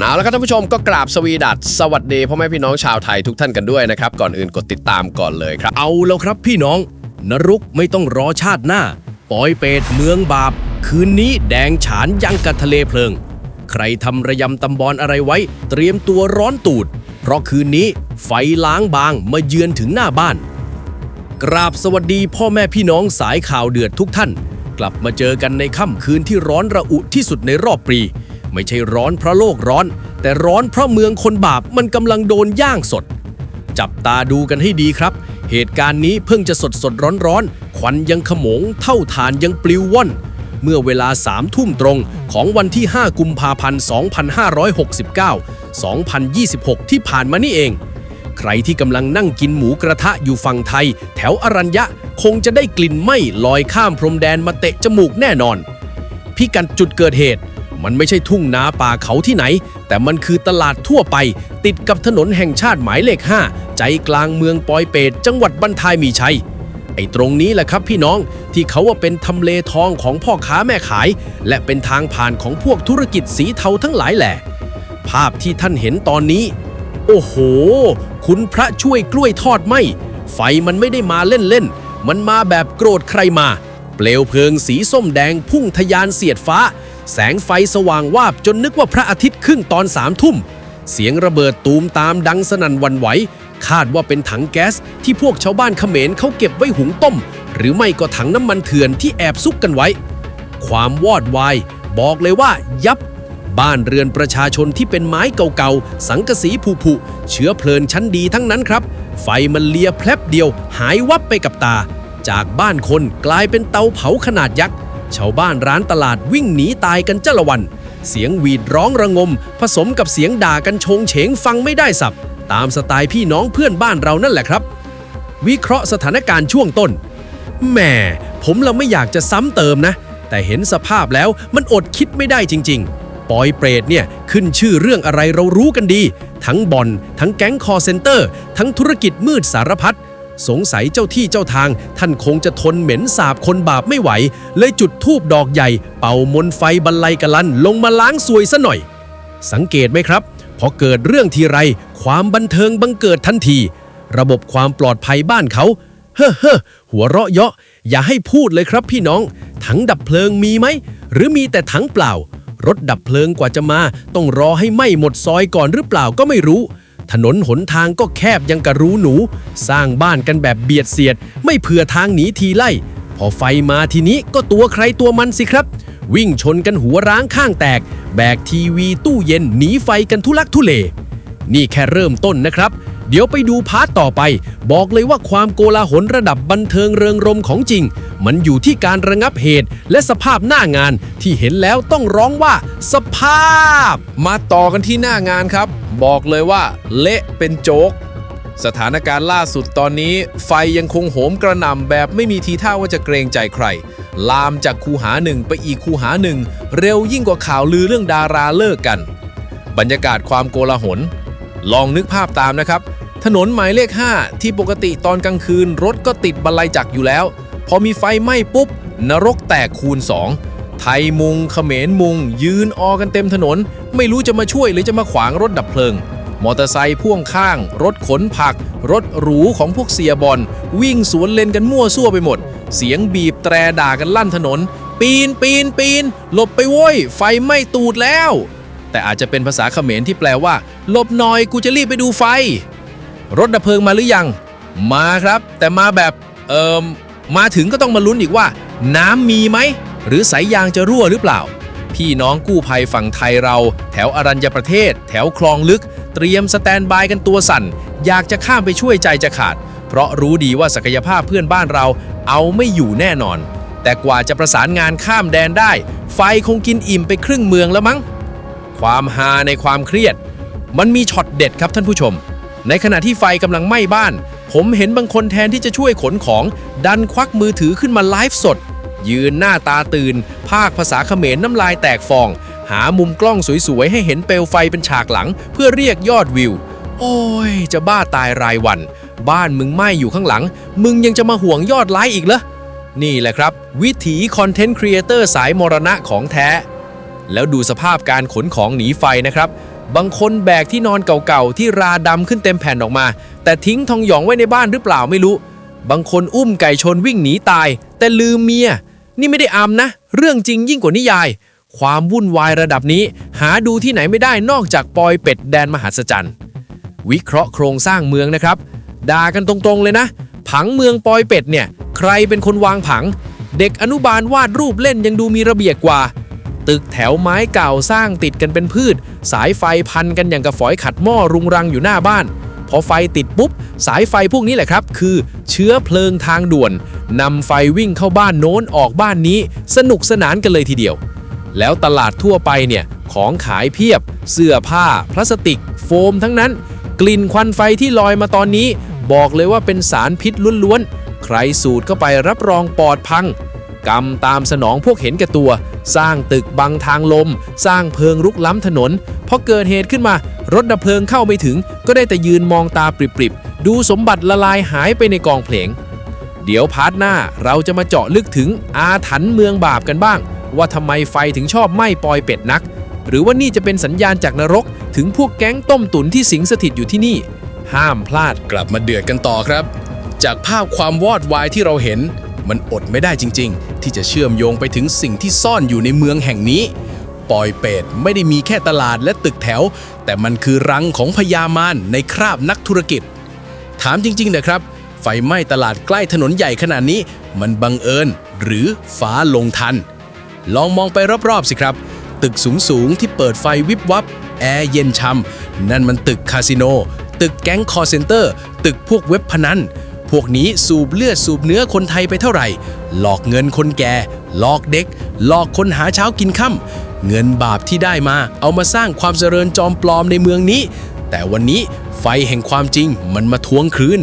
เอาละครับท่านผู้ชมก็กราบสวีดัสสวัสดีพ่อแม่พี่น้องชาวไทยทุกท่านกันด้วยนะครับก่อนอื่นกดติดตามก่อนเลยครับ เอาแล้วครับพี่น้อง นรกไม่ต้องรอชาติหน้า ปอยเปตเมืองบาป คืนนี้แดงฉานยังกับทะเลเพลิง ใครทำระยำตำบอนอะไรไว้ เตรียมตัวร้อนตูด เพราะคืนนี้ไฟล้างบางมาเยือนถึงหน้าบ้าน กราบสวัสดีพ่อแม่พี่น้องสายข่าวเดือดทุกท่าน กลับมาเจอกันในค่ำคืนที่ร้อนระอุที่สุดในรอบปี ไม่ใช่ร้อนเพราะโลกร้อน แต่ร้อนเพราะเมืองคนบาปมันกำลังโดนย่างสด จับตาดูกันให้ดีครับ เหตุการณ์นี้เพิ่งจะสดสดร้อนร้อนควันยังขโมง เท่าฐานยังปลิวว่อน เมื่อเวลาสามทุ่มตรงของวันที่ 5 กุมภาพันธ์ 2569 2026 ที่ผ่านมานี่เอง ใครที่กำลังนั่งกินหมูกระทะอยู่ฝั่งไทย แถวอรัญญะคงจะได้กลิ่นไหม้ลอยข้ามพรมแดนมาเตะจมูกแน่นอนพิกัดจุดเกิดเหตุ มันไม่ใช่ทุ่งนาป่าเขาที่ไหน แต่มันคือตลาดทั่วไป ติดกับถนนแห่งชาติหมายเลข 5 ใจกลางเมืองปอยเปตจังหวัดบันทายมีชัยไอ้ตรงนี้แหละครับพี่น้องที่เขาว่าเป็นทำเลทองของพ่อค้าแม่ขาย และเป็นทางผ่านของพวกธุรกิจสีเทาทั้งหลายแหละ ภาพที่ท่านเห็นตอนนี้ โอ้โห คุณพระช่วยกล้วยทอดไหมไฟมันไม่ได้มาเล่นๆมันมาแบบโกรธใครมา เปลวเพลิงสีส้มแดงพุ่งทะยานเสียดฟ้า แสงไฟสว่างวาบจนนึกว่าพระอาทิตย์ขึ้นตอนสามทุ่ม เสียงระเบิดตูมตามดังสนั่นวันไหว คาดว่าเป็นถังแก๊สที่พวกชาวบ้านเขมรเขาเก็บไว้หุงต้ม หรือไม่ก็ถังน้ำมันเถื่อนที่แอบซุกกันไว้ ความวอดวาย บอกเลยว่ายับ บ้านเรือนประชาชนที่เป็นไม้เก่าๆ สังกะสีผุๆเชื้อเพลินชั้นดีทั้งนั้นครับ ไฟมันเลียแพลบเดียว หายวับไปกับตา จากบ้านคนกลายเป็นเตาเผาขนาดยักษ์ ชาวบ้านร้านตลาดวิ่งหนีตายกันจ้าละวัน เสียงหวีดร้องระงม ผสมกับเสียงด่ากันชงเฉงฟังไม่ได้สับ ตามสไตล์พี่น้องเพื่อนบ้านเรานั่นแหละครับ วิเคราะห์สถานการณ์ช่วงต้นแหมผมเราไม่อยากจะซ้ำเติมนะ แต่เห็นสภาพแล้วมันอดคิดไม่ได้จริง ๆ ปอยเปรตเนี่ยขึ้นชื่อเรื่องอะไรเรารู้กันดี ทั้งบอน ทั้งแก๊งคอเซนเตอร์ ทั้งธุรกิจมืดสารพัด สงสัยเจ้าที่เจ้าทาง ท่านคงจะทนเหม็นสาบคนบาปไม่ไหว เลยจุดทูบดอกใหญ่ เป่ามนไฟบรรลัยกะลันลงมาล้างซวยซะหน่อย สังเกตไหมครับพอเกิดเรื่องทีไร ความบันเทิงบังเกิดทันที ระบบความปลอดภัยบ้านเขาเฮ้อเฮ้อหัวเราะเยาะ อย่าให้พูดเลยครับพี่น้อง ถังดับเพลิงมีไหม หรือมีแต่ถังเปล่า รถดับเพลิงกว่าจะมา ต้องรอให้ไหม้หมดซอยก่อนหรือเปล่าก็ไม่รู้ ถนนหนทางก็แคบยังกระรู้หนู สร้างบ้านกันแบบเบียดเสียด ไม่เผื่อทางหนีทีไล่ พอไฟมาทีนี้ก็ตัวใครตัวมันสิครับ วิ่งชนกันหัวร้างข้างแตก แบกทีวีตู้เย็นหนีไฟกันทุลักทุเล นี่แค่เริ่มต้นนะครับ เดี๋ยวไปดูพาร์ทต่อไป บอกเลยว่าความโกลาหลระดับบันเทิงเริงรมของจริง มันอยู่ที่การระงับเหตุ และสภาพหน้างานที่เห็นแล้วต้องร้องว่า สภาพ มาต่อกันที่หน้างานครับ บอกเลยว่า เละเป็นโจ๊กสถานการณ์ล่าสุดตอนนี้ ไฟยังคงโหมกระหน่ำแบบไม่มีทีท่าว่าจะเกรงใจใคร ลามจากคูหาหนึ่งไปอีกคูหาหนึ่ง เร็วยิ่งกว่าข่าวลือเรื่องดาราเลิกกัน บรรยากาศความโกลาหล ลองนึกภาพตามนะครับ ถนนหมายเลข 5 ที่ปกติตอนกลางคืนรถก็ติดบันไลจักรอยู่แล้ว พอมีไฟไหม้ปุ๊บ นรกแตกคูณ 2 ไทยมุงเขมรมุง ยืนออกันเต็มถนน ไม่รู้จะมาช่วยหรือจะมาขวางรถดับเพลิง มอเตอร์ไซค์พ่วงข้าง รถขนผัก รถหรูของพวกเสียบอล วิ่งสวนเลนกันมั่วซั่วไปหมด เสียงบีบแตรด่ากันลั่นถนน ปีนปีนปีนหลบไปโว้ยไฟไหม้ตูดแล้ว แต่อาจจะเป็นภาษาเขมรที่แปลว่าหลบหน่อยกูจะรีบไปดูไฟ รถดับเพลิงมาหรือยัง มาครับ แต่มาแบบเอิมมาถึงก็ต้องมาลุ้นอีกว่า น้ำมีไหม หรือสายยางจะรั่วหรือเปล่า พี่น้องกู้ภัยฝั่งไทยเรา แถวอรัญญประเทศ แถวคลองลึก เตรียมสแตนบายกันตัวสั่น อยากจะข้ามไปช่วยใจจะขาด เพราะรู้ดีว่าศักยภาพเพื่อนบ้านเรา เอาไม่อยู่แน่นอน แต่กว่าจะประสานงานข้ามแดนได้ ไฟคงกินอิ่มไปครึ่งเมืองแล้วมั้ง ความฮาในความเครียด มันมีช็อตเด็ดครับท่านผู้ชม ในขณะที่ไฟกำลังไหม้บ้าน ผมเห็นบางคนแทนที่จะช่วยขนของ ดันควักมือถือขึ้นมาไลฟ์สด ยืนหน้าตาตื่น ภาคภาษาเขมรน้ำลายแตกฟอง หามุมกล้องสวยๆ ให้เห็นเปลวไฟเป็นฉากหลัง เพื่อเรียกยอดวิว โอ้ย จะบ้าตายรายวัน บ้านมึงไหม้อยู่ข้างหลัง มึงยังจะมาห่วงยอดไลค์อีกเหรอนี่แหละครับ วิถีคอนเทนต์ครีเอเตอร์สายมรณะของแท้ แล้วดูสภาพการขนของหนีไฟนะครับ บางคนแบกที่นอนเก่าๆ ที่ราดำขึ้นเต็มแผ่นออกมา แต่ทิ้งทองหยองไว้ในบ้านหรือเปล่าไม่รู้ บางคนอุ้มไก่ชนวิ่งหนีตาย แต่ลืมเมีย นี่ไม่ได้อำนะ เรื่องจริงยิ่งกว่านิยาย ความวุ่นวายระดับนี้ หาดูที่ไหนไม่ได้นอกจากปอยเป็ดแดนมหัศจรรย์วิเคราะห์โครงสร้างเมืองนะครับด่ากันตรงๆเลยนะ ผังเมืองปอยเป็ดเนี่ย ใครเป็นคนวางผัง เด็กอนุบาลวาดรูปเล่นยังดูมีระเบียบกว่า ตึกแถวไม้เก่าสร้างติดกันเป็นพืช สายไฟพันกันอย่างกับฝอยขัดหม้อรุงรังอยู่หน้าบ้าน พอไฟติดปุ๊บ สายไฟพวกนี้แหละครับ คือเชื้อเพลิงทางด่วนนำไฟวิ่งเข้าบ้านโน้นออกบ้านนี้ สนุกสนานกันเลยทีเดียว แล้วตลาดทั่วไปเนี่ยของขายเพียบ เสื้อผ้า พลาสติก โฟมทั้งนั้น กลิ่นควันไฟที่ลอยมาตอนนี้ บอกเลยว่าเป็นสารพิษล้วนๆใครสูดเข้าไปรับรองปอดพังกรรมตามสนองพวกเห็นแก่ตัว สร้างตึกบังทางลม สร้างเพิงรุกล้ำถนนพอเกิดเหตุขึ้นมา รถดับเพลิงเข้าไม่ถึง ก็ได้แต่ยืนมองตาปริบๆ ดูสมบัติละลายหายไปในกองเพลง เดี๋ยวพาร์ทหน้าเราจะมาเจาะลึกถึงอาถรรพ์เมืองบาปกันบ้าง ว่าทำไมไฟถึงชอบไหม้ปอยเป็ดนัก หรือว่านี่จะเป็นสัญญาณจากนรก ถึงพวกแก๊งต้มตุ๋นที่สิงสถิตอยู่ที่นี่ ห้ามพลาด กลับมาเดือดกันต่อครับ จากภาพความวอดวายที่เราเห็น มันอดไม่ได้จริง ๆ ที่จะเชื่อมโยงไปถึงสิ่งที่ซ่อนอยู่ในเมืองแห่งนี้ ปอยเป็ดไม่ได้มีแค่ตลาดและตึกแถว แต่มันคือรังของพญามารในคราบนักธุรกิจ ถามจริงๆนะครับ ไฟไหม้ตลาดใกล้ถนนใหญ่ขนาดนี้ มันบังเอิญหรือฟ้าลงทัน ลองมองไปรอบๆสิครับ ตึกสูงๆที่เปิดไฟวิบวับแอร์เย็นช่ำนั่นมันตึกคาสิโน ตึกแก๊งคอร์เซนเตอร์ ตึกพวกเว็บพนัน พวกนี้สูบเลือดสูบเนื้อคนไทยไปเท่าไหร่ หลอกเงินคนแก่ หลอกเด็ก หลอกคนหาเช้ากินค่ำเงินบาปที่ได้มา เอามาสร้างความเจริญจอมปลอมในเมืองนี้ แต่วันนี้ไฟแห่งความจริงมันมาทวงคืน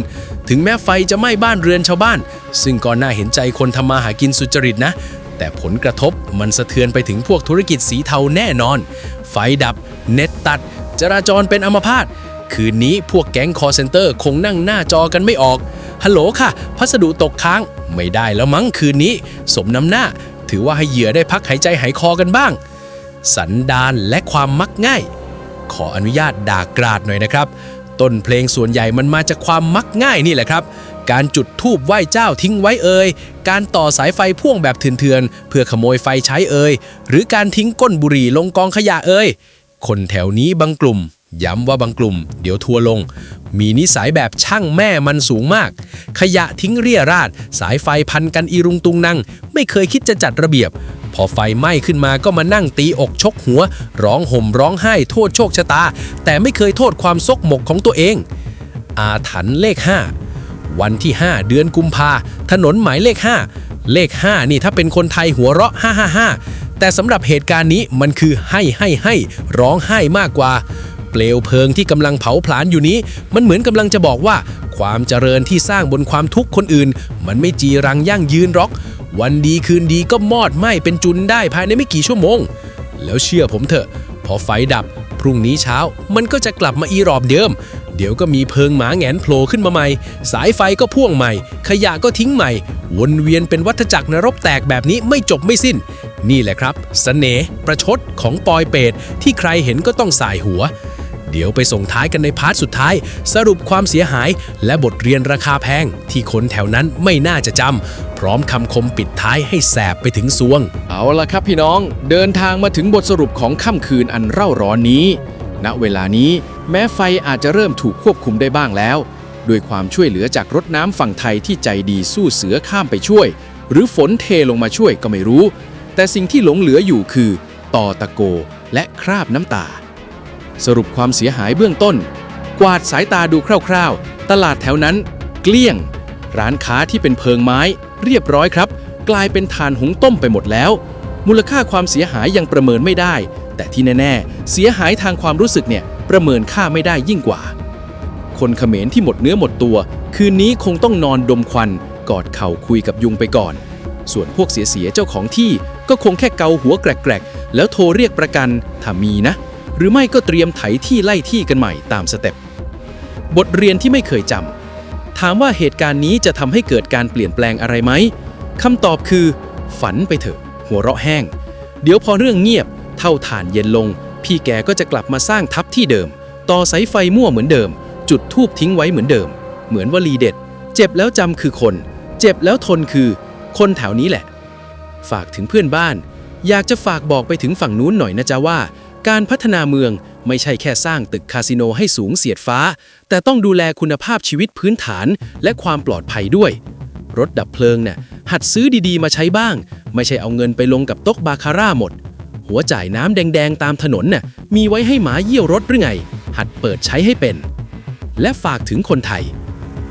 ถึงแม้ไฟจะไหม้บ้านเรือนชาวบ้าน ซึ่งก็น่าเห็นใจคนทำมาหากินสุจริตนะ แต่ผลกระทบมันสะเทือนไปถึงพวกธุรกิจสีเทาแน่นอน ไฟดับ เน็ตตัด จราจรเป็นอัมพาต คืนนี้พวกแก๊งคอร์เซนเตอร์คงนั่งหน้าจอกันไม่ออก ฮัลโหลค่ะ พัสดุตกค้าง ไม่ได้แล้วมั้งคืนนี้ สมน้ำหน้า ถือว่าให้เหยื่อได้พักหายใจหายคอกันบ้าง สันดานและความมักง่าย ขออนุญาตด่ากราดหน่อยนะครับ ต้นเพลงส่วนใหญ่มันมาจากความมักง่ายนี่แหละครับ การจุดธูปไหว้เจ้าทิ้งไว้เอ่ย การต่อสายไฟพ่วงแบบเถื่อนๆ เพื่อขโมยไฟใช้เอ่ย หรือการทิ้งก้นบุหรี่ลงกองขยะเอ่ย คนแถวนี้บางกลุ่ม ย้ำว่าบางกลุ่มเดี๋ยวทัวร์ลง มีนิสัยแบบช่างแม่มันสูงมาก ขยะทิ้งเรี่ยราด สายไฟพันกันอีรุงตุงนัง ไม่เคยคิดจะจัดระเบียบ พอไฟไหม้ขึ้นมาก็มานั่งตีอกชกหัว ร้องห่มร้องไห้โทษโชคชะตา แต่ไม่เคยโทษความซกหมกของตัวเอง อาถรรพ์เลข 5 วันที่ 5 เดือนกุมภาถนนหมายเลข 5 เลข 5 นี่ถ้าเป็นคนไทยหัวเราะ 555 แต่สำหรับเหตุการณ์นี้มันคือให้ให้ให้ร้องไห้มากกว่า เปลวเพลิงที่กำลังเผาผลาญอยู่นี้ มันเหมือนกำลังจะบอกว่า ความเจริญที่สร้างบนความทุกข์คนอื่น มันไม่จีรังยั่งยืนหรอก วันดีคืนดีก็มอดไหม้เป็นจุนได้ภายในไม่กี่ชั่วโมง แล้วเชื่อผมเถอะ พอไฟดับ พรุ่งนี้เช้า มันก็จะกลับมาอีรอบเดิม เดี๋ยวก็มีเพิงหมาแงนโผล่ขึ้นมาใหม่ สายไฟก็พ่วงใหม่ ขยะก็ทิ้งใหม่ วนเวียนเป็นวัฏจักรนรกแตกแบบนี้ไม่จบไม่สิ้นนี่แหละครับสเสน่ห์ประชดของปอยเปรตที่ใครเห็นก็ต้องสายหัว เดี๋ยวไปส่งท้ายกันในพาร์ทสุดท้าย สรุปความเสียหาย และบทเรียนราคาแพง ที่คนแถวนั้นไม่น่าจะจำพร้อมคำคมปิดท้ายให้แสบไปถึงซวง เอาละครับพี่น้องเดินทางมาถึงบทสรุปของค่ำคืนอันเร่าร้อนนี้ ณเวลานี้แม้ไฟอาจจะเริ่มถูกควบคุมได้บ้างแล้วด้วยความช่วยเหลือจากรถน้ำฝั่งไทยที่ใจดีสู้เสือข้ามไปช่วย หรือฝนเทลงมาช่วยก็ไม่รู้ แต่สิ่งที่หลงเหลืออยู่คือตอตะโกและคราบน้ำตา สรุปความเสียหายเบื้องต้น กวาดสายตาดูคร่าวๆ ตลาดแถวนั้น เกลี้ยง ร้านค้าที่เป็นเพิงไม้ เรียบร้อยครับ กลายเป็นถ่านหุงต้มไปหมดแล้ว มูลค่าความเสียหายยังประเมินไม่ได้ แต่ที่แน่ ๆ เสียหายทางความรู้สึกเนี่ยประเมินค่าไม่ได้ยิ่งกว่า คนเขมรที่หมดเนื้อหมดตัว คืนนี้คงต้องนอนดมควัน กอดเข่าคุยกับยุงไปก่อน ส่วนพวกเสียๆเจ้าของที่ก็คงแค่เกาหัวแกรกๆ แล้วโทรเรียกประกันถ้ามีนะ หรือไม่ก็เตรียมไถที่ไล่ที่กันใหม่ตามสเต็ปบทเรียนที่ไม่เคยจำถามว่าเหตุการณ์นี้จะทำให้เกิดการเปลี่ยนแปลงอะไรไหมคำตอบคือ ฝันไปเถอะ หัวเราะแห้ง เดี๋ยวพอเรื่องเงียบ เท่าฐานเย็นลง พี่แกก็จะกลับมาสร้างทับที่เดิม ต่อสายไฟมั่วเหมือนเดิม จุดทูบทิ้งไว้เหมือนเดิม เหมือนวลีเด็ด เจ็บแล้วจำคือคน เจ็บแล้วทนคือ คนแถวนี้แหละ ฝากถึงเพื่อนบ้าน อยากจะฝากบอกไปถึงฝั่งนู้นหน่อยนะจ๊ะว่า การพัฒนาเมืองไม่ใช่แค่สร้างตึกคาสิโนให้สูงเสียดฟ้า แต่ต้องดูแลคุณภาพชีวิตพื้นฐานและความปลอดภัยด้วย รถดับเพลิงเนี่ยหัดซื้อดีๆมาใช้บ้าง ไม่ใช่เอาเงินไปลงกับโต๊ะบาคาร่าหมด หัวจ่ายน้ำแดงๆตามถนนน่ะมีไว้ให้หมาเยี่ยวรถหรือไง หัดเปิดใช้ให้เป็น และฝากถึงคนไทย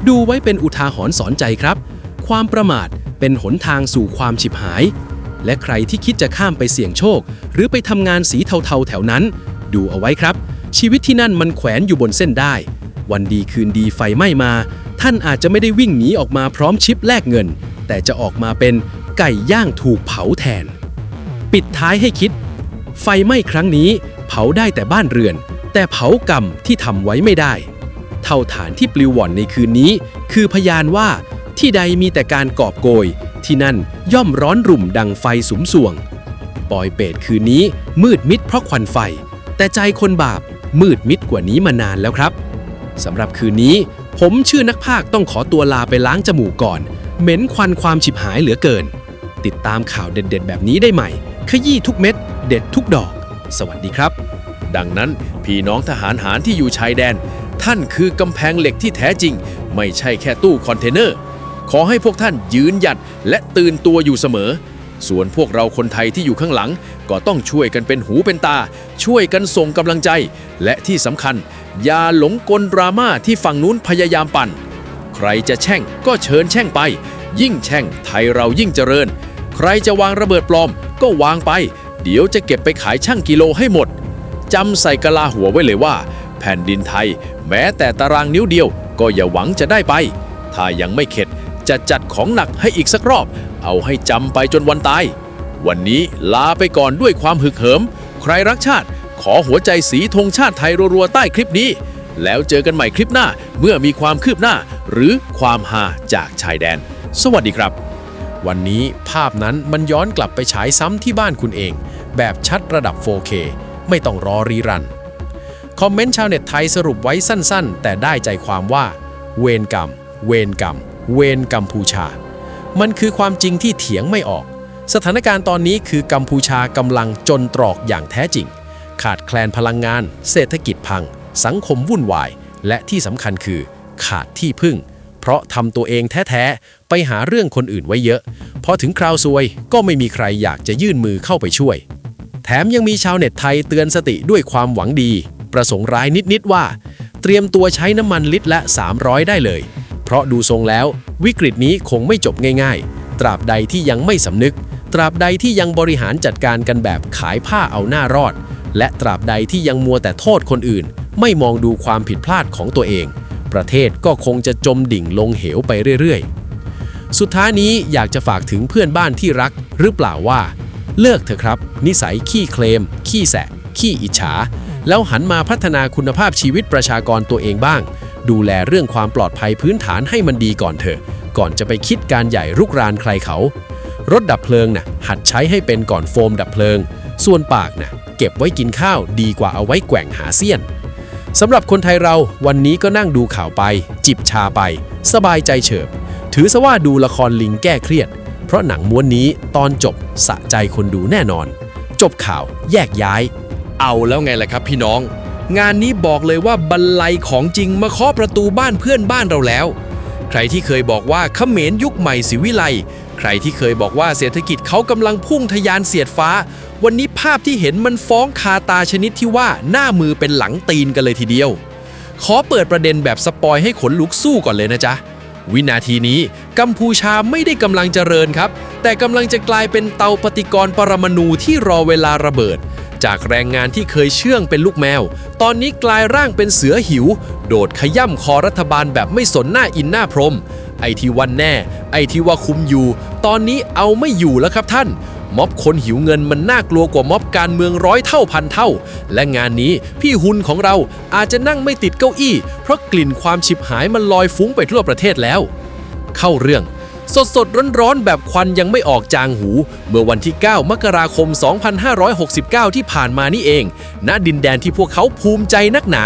ดูไว้เป็นอุทาหรณ์สอนใจครับ ความประมาทเป็นหนทางสู่ความฉิบหาย และใครที่คิดจะข้ามไปเสี่ยงโชค หรือไปทำงานสีเทาๆแถวนั้น ดูเอาไว้ครับ ชีวิตที่นั่นมันแขวนอยู่บนเส้นได้ วันดีคืนดีไฟไหม้มา ท่านอาจจะไม่ได้วิ่งหนีออกมาพร้อมชิปแลกเงิน แต่จะออกมาเป็นไก่ย่างถูกเผาแทน ปิดท้ายให้คิด ไฟไหม้ครั้งนี้ เผาได้แต่บ้านเรือน แต่เผากรรมที่ทำไว้ไม่ได้ เท่าฐานที่ปลิวว่อนในคืนนี้ คือพยานว่าที่ใดมีแต่การกอบโกย ที่นั่นย่อมร้อนรุ่มดังไฟสุมสวง ปอยเปตคืนนี้มืดมิดเพราะควันไฟ แต่ใจคนบาปมืดมิดกว่านี้มานานแล้วครับสำหรับคืนนี้ ผมชื่อนักภาคต้องขอตัวลาไปล้างจมูกก่อน เหม็นควันความฉิบหายเหลือเกิน ติดตามข่าวเด็ด ๆ แบบนี้ได้ใหม่ ขยี้ทุกเม็ด เด็ดทุกดอก สวัสดีครับ ดังนั้นพี่น้องทหารหารที่อยู่ชายแดน ท่านคือกำแพงเหล็กที่แท้จริง ไม่ใช่แค่ตู้คอนเทนเนอร์ ขอให้พวกท่านยืนหยัดและตื่นตัวอยู่เสมอ ส่วนพวกเราคนไทยที่อยู่ข้างหลัง ก็ต้องช่วยกันเป็นหูเป็นตา ช่วยกันส่งกำลังใจ และที่สำคัญ อย่าหลงกลดราม่าที่ฝั่งนู้นพยายามปั่น ใครจะแช่งก็เชิญแช่งไป ยิ่งแช่งไทยเรายิ่งเจริญ ใครจะวางระเบิดปลอม ก็วางไป เดี๋ยวจะเก็บไปขายช่างกิโลให้หมดจำใส่กะลาหัวไว้เลยว่า แผ่นดินไทย แม้แต่ตารางนิ้วเดียวก็อย่าหวังจะได้ไป ถ้ายังไม่เข็ด จะจัดของหนักให้อีกสักรอบ เอาให้จำไปจนวันตาย วันนี้ลาไปก่อนด้วยความหึกเหิม ใครรักชาติ ขอหัวใจสีธงชาติไทยรัวๆใต้คลิปนี้ แล้วเจอกันใหม่คลิปหน้าเมื่อมีความคืบหน้า หรือความฮาจากชายแดน สวัสดีครับ วันนี้ภาพนั้นมันย้อนกลับไปฉายซ้ำที่บ้านคุณเอง แบบชัดระดับ 4K ไม่ต้องรอรีรันคอมเมนต์ชาวเน็ตไทยสรุปไว้สั้นๆ แต่ได้ใจความว่า เวรกรรม เวรกรรม เวรกัมพูชา มันคือความจริงที่เถียงไม่ออก สถานการณ์ตอนนี้คือกัมพูชากำลังจนตรอกอย่างแท้จริง ขาดแคลนพลังงาน เศรษฐกิจพัง สังคมวุ่นวาย และที่สำคัญคือ ขาดที่พึ่ง เพราะทำตัวเองแท้ๆ ไปหาเรื่องคนอื่นไว้เยอะ พอถึงคราวซวยก็ไม่มีใครอยากจะยื่นมือเข้าไปช่วย แถมยังมีชาวเน็ตไทยเตือนสติด้วยความหวังดี ประสงค์ร้ายนิดๆว่า เตรียมตัวใช้น้ำมันลิตรละ 300 ได้เลย เพราะดูทรงแล้ว วิกฤตนี้คงไม่จบง่ายๆ ตราบใดที่ยังไม่สำนึก ตราบใดที่ยังบริหารจัดการกันแบบขายผ้าเอาหน้ารอด และตราบใดที่ยังมัวแต่โทษคนอื่น ไม่มองดูความผิดพลาดของตัวเอง ประเทศก็คงจะจมดิ่งลงเหวไปเรื่อยๆ สุดท้ายนี้อยากจะฝากถึงเพื่อนบ้านที่รัก หรือเปล่าว่า เลิกเถอะครับ นิสัยขี้เคลม ขี้แสะขี้อิจฉาแล้วหันมาพัฒนาคุณภาพชีวิตประชากรตัวเองบ้าง ดูแลเรื่องความปลอดภัยพื้นฐานให้มันดีก่อนเถอะ ก่อนจะไปคิดการใหญ่รุกรานใครเขา รถดับเพลิงน่ะหัดใช้ให้เป็นก่อนโฟมดับเพลิง ส่วนปากน่ะเก็บไว้กินข้าวดีกว่าเอาไว้แกว่งหาเสี้ยนสำหรับคนไทยเราวันนี้ก็นั่งดูข่าวไป จิบชาไป สบายใจเฉิบ ถือซะว่าดูละครลิงแก้เครียด เพราะหนังม้วนนี้ตอนจบสะใจคนดูแน่นอน จบข่าวแยกย้าย เอาแล้วไงล่ะครับพี่น้อง งานนี้บอกเลยว่าบันไลของจริงมาเคาะประตูบ้านเพื่อนบ้านเราแล้ว ใครที่เคยบอกว่าเขมรยุคใหม่สิวิไลใครที่เคยบอกว่าเศรษฐกิจเขากำลังพุ่งทะยานเสียดฟ้า วันนี้ภาพที่เห็นมันฟ้องคาตาชนิดที่ว่าหน้ามือเป็นหลังตีนกันเลยทีเดียว ขอเปิดประเด็นแบบสปอยให้ขนลุกสู้ก่อนเลยนะจ๊ะวินาทีนี้กัมพูชาไม่ได้กำลังเจริญครับ แต่กำลังจะกลายเป็นเตาปฏิกรณ์ปรมาณูที่รอเวลาระเบิด จากแรงงานที่เคยเชื่องเป็นลูกแมว ตอนนี้กลายร่างเป็นเสือหิว โดดขย่ำคอรัฐบาลแบบไม่สนหน้าอินหน้าพรม ไอที่วันแน่ ไอที่ว่าคุมอยู่ ตอนนี้เอาไม่อยู่แล้วครับท่านม็อบคนหิวเงินมันน่ากลัวกว่าม็อบการเมืองร้อยเท่าพันเท่า และงานนี้พี่หุนของเราอาจจะนั่งไม่ติดเก้าอี้ เพราะกลิ่นความฉิบหายมันลอยฟุ้งไปทั่วประเทศแล้ว เข้าเรื่อง สดสดๆร้อนๆแบบควันยังไม่ออกจางหู เมื่อวันที่ 9 มกราคม 2569 ที่ผ่านมานี่เอง ณดินแดนที่พวกเขาภูมิใจนักหนา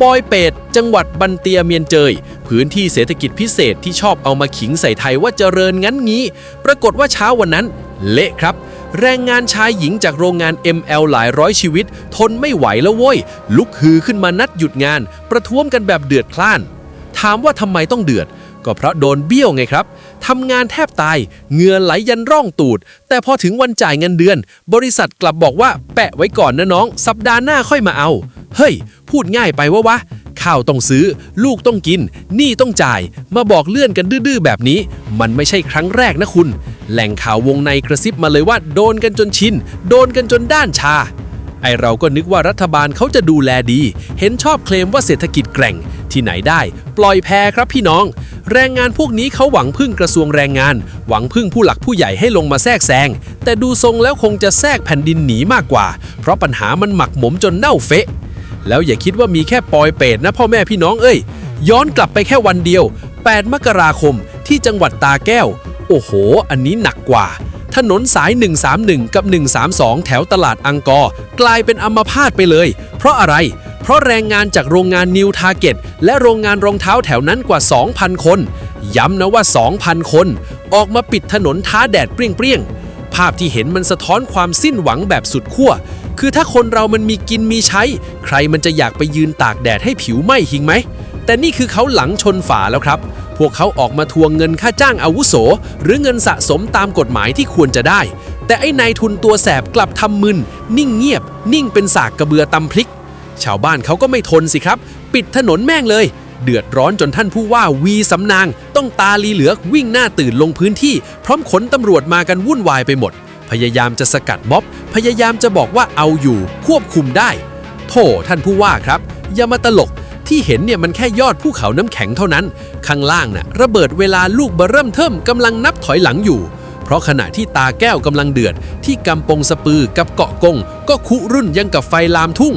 ปอยเปตจังหวัดบันเตียเมียนเจย พื้นที่เศรษฐกิจพิเศษที่ชอบเอามาขิงใส่ไทยว่าเจริญงั้นงี้ ปรากฏว่าเช้าวันนั้น เละครับแรงงานชายหญิงจากโรงงาน ML หลายร้อยชีวิต ทนไม่ไหวแล้วโว้ย ลุกฮือขึ้นมานัดหยุดงาน ประท้วงกันแบบเดือดพล่าน ถามว่าทำไมต้องเดือด ก็เพราะโดนเบี้ยวไงครับทำงานแทบตายเหงื่อไหลยันร่องตูด แต่พอถึงวันจ่ายเงินเดือน บริษัทกลับบอกว่าแปะไว้ก่อนนะน้อง สัปดาห์หน้าค่อยมาเอา เฮ้ย พูดง่ายไปวะวะข้าวต้องซื้อ ลูกต้องกิน หนี้ต้องจ่าย มาบอกเลื่อนกันดื้อๆแบบนี้ มันไม่ใช่ครั้งแรกนะคุณ แหล่งข่าววงในกระซิบมาเลยว่า โดนกันจนชิน โดนกันจนด้านชา ไอเราก็นึกว่ารัฐบาลเขาจะดูแลดี เห็นชอบเคลมว่าเศรษฐกิจแกร่ง ที่ไหนได้ ปล่อยแพครับพี่น้อง แรงงานพวกนี้เขาหวังพึ่งกระทรวงแรงงาน หวังพึ่งผู้หลักผู้ใหญ่ให้ลงมาแทรกแซง แต่ดูทรงแล้วคงจะแทรกแผ่นดินหนีมากกว่า เพราะปัญหามันหมักหมมจนเน่าเฟะ แล้วอย่าคิดว่ามีแค่ปอยเปตนะพ่อแม่พี่น้องเอ้ย ย้อนกลับไปแค่วันเดียว 8 มกราคมที่จังหวัดตาแก้ว โอ้โห อันนี้หนักกว่า ถนนสาย 131 กับ 132 แถวตลาดอังกอร์กลายเป็นอัมพาตไปเลย เพราะอะไร เพราะแรงงานจากโรงงานนิวทาร์เก็ตและโรงงานรองเท้าแถวนั้นกว่า 2,000 คน ย้ำนะว่า 2,000 คน ออกมาปิดถนนท้าแดดเปรี้ยงๆ ภาพที่เห็นมันสะท้อนความสิ้นหวังแบบสุดขั้วคือถ้าคนเรามันมีกินมีใช้ ใครมันจะอยากไปยืนตากแดดให้ผิวไหม้หิงไหม แต่นี่คือเขาหลังชนฝาแล้วครับ พวกเขาออกมาทวงเงินค่าจ้างอาวุโส หรือเงินสะสมตามกฎหมายที่ควรจะได้ แต่ไอ้นายทุนตัวแสบกลับทำมึน นิ่งเงียบ นิ่งเป็นสากกระเบือตำพลิก ชาวบ้านเขาก็ไม่ทนสิครับ ปิดถนนแม่งเลย เดือดร้อนจนท่านผู้ว่าวีสำนาง ต้องตาลีเหลือกวิ่งหน้าตื่นลงพื้นที่ พร้อมขนตำรวจมากันวุ่นวายไปหมด พยายามจะสกัดม็อบ พยายามจะบอกว่าเอาอยู่ ควบคุมได้โธ่ท่านผู้ว่าครับอย่ามาตลก ที่เห็นเนี่ยมันแค่ยอดภูเขาน้ำแข็งเท่านั้น ข้างล่างน่ะระเบิดเวลาลูกเบร์เริ่มเทิมกำลังนับถอยหลังอยู่ เพราะขณะที่ตาแก้วกำลังเดือด ที่กำปงสปือกับเกาะกง ก็คุรุ่นยังกับไฟลามทุ่ง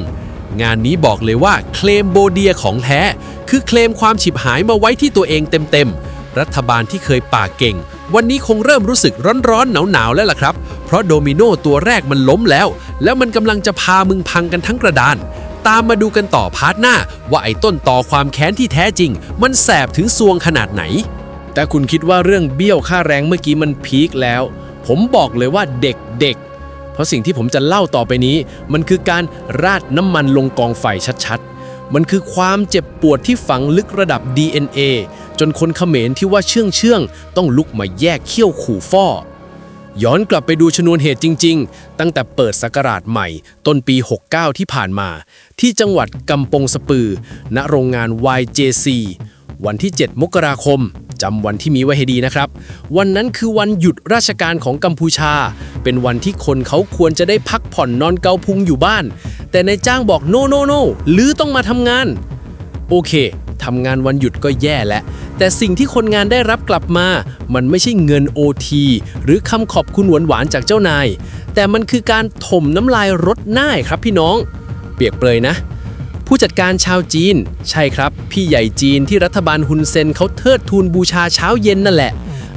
งานนี้บอกเลยว่าเคลมโบเดียของแท้ คือเคลมความฉิบหายมาไว้ที่ตัวเองเต็มๆรัฐบาลที่เคยปากเก่ง วันนี้คงเริ่มรู้สึกร้อนๆหนาวๆแล้วล่ะครับ เพราะโดมิโนตัวแรกมันล้มแล้ว แล้วมันกำลังจะพามึงพังกันทั้งกระดาน ตามมาดูกันต่อพาร์ทหน้า ว่าไอ้ต้นต่อความแค้นที่แท้จริง มันแสบถึงซวงขนาดไหน แต่คุณคิดว่าเรื่องเบี้ยวค่าแรงเมื่อกี้มันพีคแล้ว ผมบอกเลยว่าเด็กๆ เพราะสิ่งที่ผมจะเล่าต่อไปนี้ มันคือการราดน้ำมันลงกองไฟชัดๆ มันคือความเจ็บปวดที่ฝังลึกระดับ DNA จนคนเขมรที่ว่าเชื่องเชื่องต้องลุกมาแยกเขี้ยวขู่ฟ่อ ย้อนกลับไปดูชนวนเหตุจริง ๆ ตั้งแต่เปิดศักราชใหม่ ต้นปี 69 ที่ผ่านมา ที่จังหวัดกำปงสปือ ณโรงงาน YJC วันที่ 7 มกราคมจำวันที่มีไว้ให้ดีนะครับ วันนั้นคือวันหยุดราชการของกัมพูชา เป็นวันที่คนเขาควรจะได้พักผ่อนนอนเกาพุงอยู่บ้าน แต่นายจ้างบอกโนโนโนหรือต้องมาทำงาน โอเค ทำงานวันหยุดก็แย่แล้ว แต่สิ่งที่คนงานได้รับกลับมา มันไม่ใช่เงิน OT หรือคำขอบคุณหวานๆจากเจ้านาย แต่มันคือการถมน้ำลายรดหน้าครับพี่น้อง เปียกเปรยนะ ผู้จัดการชาวจีน ใช่ครับ พี่ใหญ่จีนที่รัฐบาลฮุนเซนเขาเทิดทูนบูชาเช้าเย็นนั่นแหละ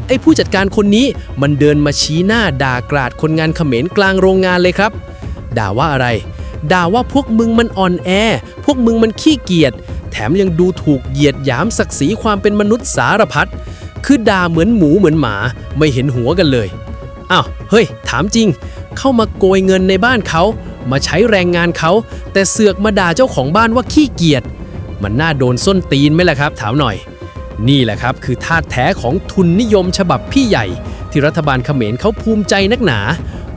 ไอ้ผู้จัดการคนนี้มันเดินมาชี้หน้าด่ากราดคนงานเขมรกลางโรงงานเลยครับ ด่าว่าอะไร ด่าว่าพวกมึงมันอ่อนแอ พวกมึงมันขี้เกียจ แถมยังดูถูกเหยียดหยามศักดิ์ศรีความเป็นมนุษย์สารพัด คือด่าเหมือนหมูเหมือนหมา ไม่เห็นหัวกันเลย อ้าว เฮ้ย ถามจริง เข้ามาโกยเงินในบ้านเขา มาใช้แรงงานเขา แต่เสือกมาด่าเจ้าของบ้านว่าขี้เกียจ มันน่าโดนส้นตีนไหมล่ะครับ ถามหน่อย นี่แหละครับคือธาแท้ของทุนนิยมฉบับพี่ใหญ่ ที่รัฐบาลเขมรเขาภูมิใจนักหนา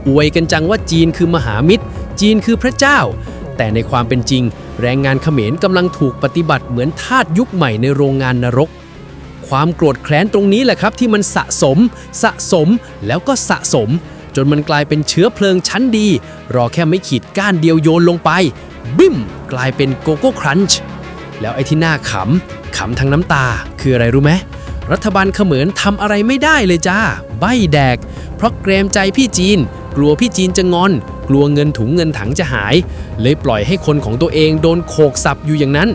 อวยกันจังว่าจีนคือมหามิตร จีนคือพระเจ้า แต่ในความเป็นจริง แรงงานเขมรกำลังถูกปฏิบัติเหมือนทาสยุคใหม่ในโรงงานนรก ความโกรธแค้นตรงนี้แหละครับที่มันสะสม สะสมแล้วก็สะสม จนมันกลายเป็นเชื้อเพลิงชั้นดี รอแค่ไม่ขีดก้านเดียวโยนลงไป บิ้ม กลายเป็นโกโก้ครันช์แล้วไอ้ที่น่าขำขำทั้งน้ำตา คืออะไรรู้ไหมรัฐบาลเขมรทำอะไรไม่ได้เลยจ้า ใบแดก เพราะเกรงใจพี่จีน กลัวพี่จีนจะงอน กลัวเงินถุงเงินถังจะหาย เลยปล่อยให้คนของตัวเองโดนโขกสับอยู่อย่างนั้น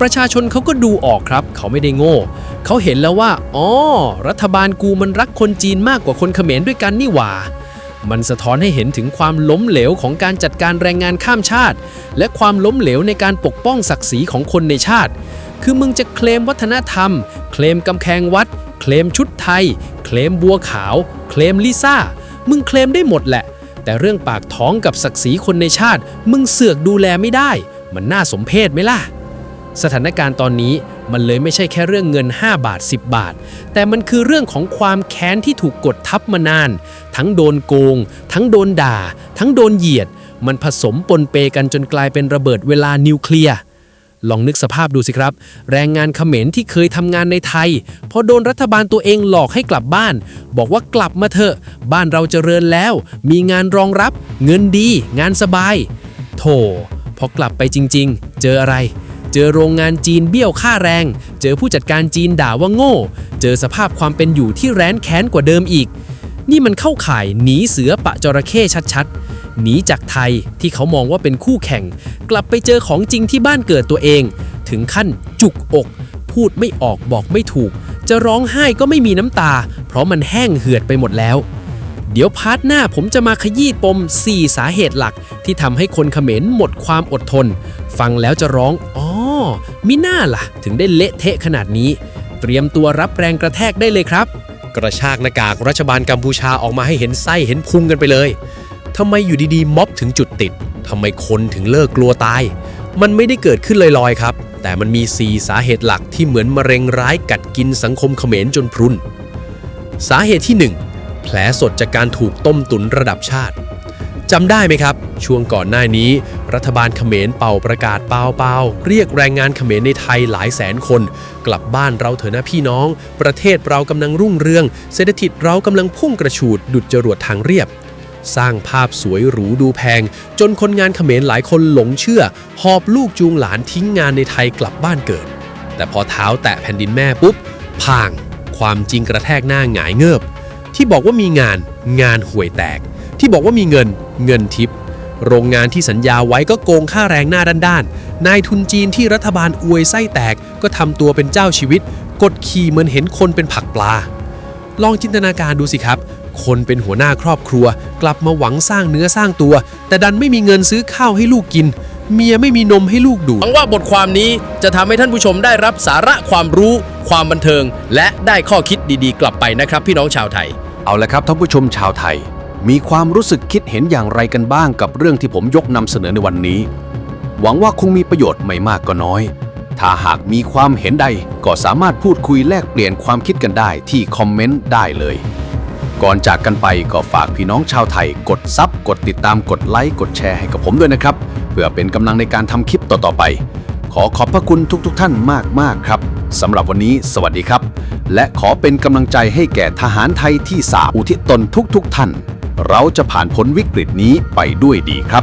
ประชาชนเขาก็ดูออกครับ เขาไม่ได้โง่ เขาเห็นแล้วว่าอ๋อรัฐบาลกูมันรักคนจีนมากกว่าคนเขมรด้วยกันนี่หว่ามันสะท้อนให้เห็นถึงความล้มเหลวของการจัดการแรงงานข้ามชาติ และความล้มเหลวในการปกป้องศักดิ์ศรีของคนในชาติ คือมึงจะเคลมวัฒนธรรม เคลมกำแพงวัด เคลมชุดไทย เคลมบัวขาว เคลมลิซ่า มึงเคลมได้หมดแหละ แต่เรื่องปากท้องกับศักดิ์ศรีคนในชาติ มึงเสือกดูแลไม่ได้ มันน่าสมเพชไหมล่ะ สถานการณ์ตอนนี้มันเลยไม่ใช่แค่เรื่องเงิน 5 บาท 10 บาท แต่มันคือเรื่องของความแค้นที่ถูกกดทับมานาน ทั้งโดนโกง ทั้งโดนด่า ทั้งโดนเหยียด มันผสมปนเปกันจนกลายเป็นระเบิดเวลานิวเคลียร์ ลองนึกสภาพดูสิครับ แรงงานเขมรที่เคยทำงานในไทย พอโดนรัฐบาลตัวเองหลอกให้กลับบ้าน บอกว่ากลับมาเถอะ บ้านเราเจริญแล้ว มีงานรองรับ เงินดี งานสบาย โถพอกลับไปจริง ๆ เจออะไร เจอโรงงานจีนเบี้ยวค่าแรง เจอผู้จัดการจีนด่าว่าโง่ เจอสภาพความเป็นอยู่ที่แร้นแค้นกว่าเดิมอีก นี่มันเข้าข่ายหนีเสือปะจระเข้ชัดๆ หนีจากไทยที่เขามองว่าเป็นคู่แข่ง กลับไปเจอของจริงที่บ้านเกิดตัวเอง ถึงขั้นจุกอก พูดไม่ออกบอกไม่ถูก จะร้องไห้ก็ไม่มีน้ำตา เพราะมันแห้งเหือดไปหมดแล้ว เดี๋ยวพาร์ทหน้าผมจะมาขยี้ปม 4 สาเหตุหลัก ที่ทำให้คนเขมรหมดความอดทน ฟังแล้วจะร้องอ๋อมิน่าล่ะ ถึงได้เละเทะขนาดนี้ เตรียมตัวรับแรงกระแทกได้เลยครับ กระชากหน้ากากรัฐบาลกัมพูชาออกมาให้เห็นไส้เห็นพุงกันไปเลยทำไมอยู่ดีๆ ม็อบถึงจุดติดทำไมคนถึงเลิกกลัวตาย มันไม่ได้เกิดขึ้นลอยๆครับ แต่มันมี 4 สาเหตุหลักที่เหมือนมะเร็งร้ายกัดกินสังคมเขมรจนพรุนสาเหตุที่ 1 แผลสดจากการถูกต้มตุนระดับชาติจำได้ไหมครับ ช่วงก่อนหน้านี้ รัฐบาลเขมรเป่าประกาศเปล่าเป่าเรียกแรงงานเขมรในไทยหลายแสนคน กลับบ้านเราเถอะนะพี่น้อง ประเทศเรากำลังรุ่งเรือง เศรษฐกิจเรากำลังพุ่งกระฉูดดุดจรวดทางเรียบ สร้างภาพสวยหรูดูแพง จนคนงานเขมรหลายคนหลงเชื่อ หอบลูกจูงหลานทิ้งงานในไทยกลับบ้านเกิด แต่พอเท้าแตะแผ่นดินแม่ปุ๊บพ่าง ความจริงกระแทกหน้าหงายเงิบที่บอกว่ามีงานงานห่วยแตก ที่บอกว่ามีเงินเงินทิป โรงงานที่สัญญาไว้ก็โกงค่าแรงหน้าด้านๆ นายทุนจีนที่รัฐบาลอวยไส้แตกก็ทำตัวเป็นเจ้าชีวิต กดขี่เหมือนเห็นคนเป็นผักปลา ลองจินตนาการดูสิครับ คนเป็นหัวหน้าครอบครัว กลับมาหวังสร้างเนื้อสร้างตัว แต่ดันไม่มีเงินซื้อข้าวให้ลูกกิน เมียไม่มีนมให้ลูกดูหวังว่าบทความนี้จะทำให้ท่านผู้ชมได้รับสาระความรู้ ความบันเทิง และได้ข้อคิดดีๆ กลับไปนะครับ พี่น้องชาวไทย เอาละครับท่านผู้ชมชาวไทย มีความรู้สึกคิดเห็นอย่างไรกันบ้างกับเรื่องที่ผมยกนำเสนอในวันนี้ หวังว่าคงมีประโยชน์ไม่มากก็น้อย ถ้าหากมีความเห็นใดก็สามารถพูดคุยแลกเปลี่ยนความคิดกันได้ที่คอมเมนต์ได้เลย ก่อนจากกันไปก็ฝากพี่น้องชาวไทย กดซับกดติดตามกดไลค์กดแชร์ให้กับผมด้วยนะครับ เพื่อเป็นกำลังในการทำคลิปต่อๆไป ขอขอบพระคุณทุกๆทท่านมากๆครับสำหรับวันนี้สวัสดีครับ และขอเป็นกำลังใจให้แก่ทหารไทยที่สาอุทิศตนทุกๆทท่าน เราจะผ่านพ้นวิกฤตนี้ไปด้วยดีครับ